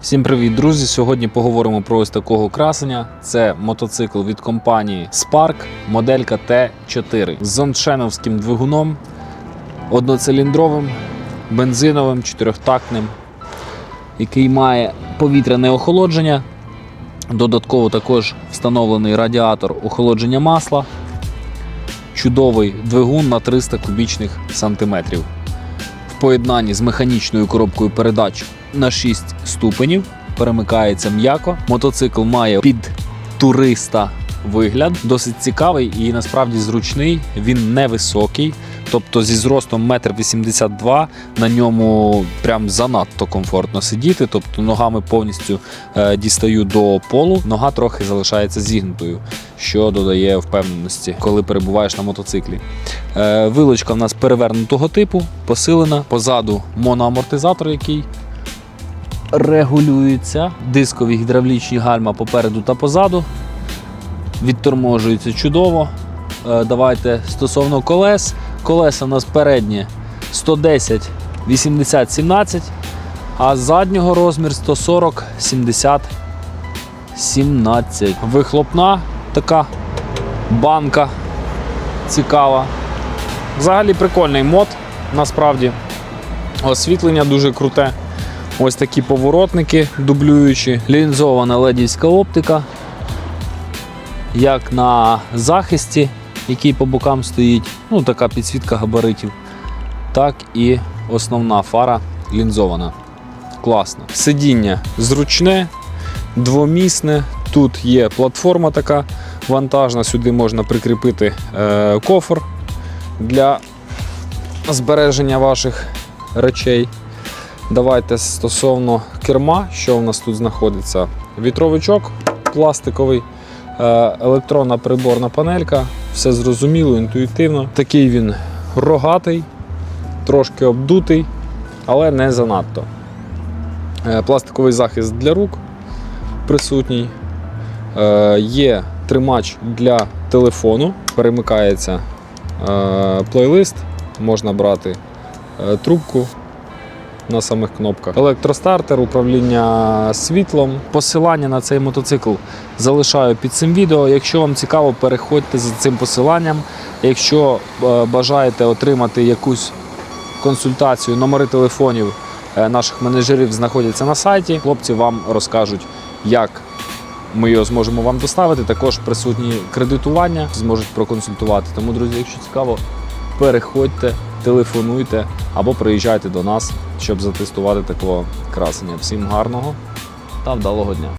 Всім привіт, друзі! Сьогодні поговоримо про ось такого красення. Це мотоцикл від компанії Spark, моделька Т4 з зоншеновським двигуном, одноциліндровим, бензиновим, чотирьохтактним, який має повітряне охолодження. Додатково також встановлений радіатор охолодження масла. Чудовий двигун на 300 кубічних сантиметрів. В поєднанні з механічною коробкою передач на 6 ступенів, перемикається м'яко. Мотоцикл має під туриста вигляд, досить цікавий і насправді зручний. Він невисокий, тобто зі зростом 1,82 м на ньому прям занадто комфортно сидіти. Тобто ногами повністю е, дістаю до полу, нога трохи залишається зігнутою, що додає впевненості, коли перебуваєш на мотоциклі. Е, Вилочка в нас перевернутого типу, посилена. Позаду моноамортизатор, який регулюється. Дискові гідравлічні гальма попереду та позаду. Відторможується чудово. Е, Давайте стосовно колес. Колеса у нас передні 110 80 17, а заднього розмір 140 70 17. Вихлопна така банка цікава. Взагалі прикольний мод, насправді. Освітлення дуже круте. Ось такі поворотники дублюючі, лінзована ледівська оптика. Як на захисті, який по бокам стоїть, ну така підсвітка габаритів, так і основна фара лінзована. Класно. Сидіння зручне, двомісне. Тут є платформа така вантажна, сюди можна прикріпити е, кофр для збереження ваших речей. Давайте стосовно керма, що у нас тут знаходиться. Вітровичок пластиковий, е, електронна приборна панелька, все зрозуміло, інтуїтивно. Такий він рогатий, трошки обдутий, але не занадто. Е, Пластиковий захист для рук присутній. Е, Є тримач для телефону, перемикається плейлист, можна брати трубку на самих кнопках. Електростартер, управління світлом. Посилання на цей мотоцикл залишаю під цим відео. Якщо вам цікаво, переходьте за цим посиланням. Якщо е, бажаєте отримати якусь консультацію, номери телефонів е, наших менеджерів знаходяться на сайті. Хлопці вам розкажуть, як ми його зможемо вам доставити. Також присутні кредитування, зможуть проконсультувати. Тому, друзі, якщо цікаво, переходьте, телефонуйте або приїжджайте до нас, щоб затестувати такого красення. Всім гарного та вдалого дня!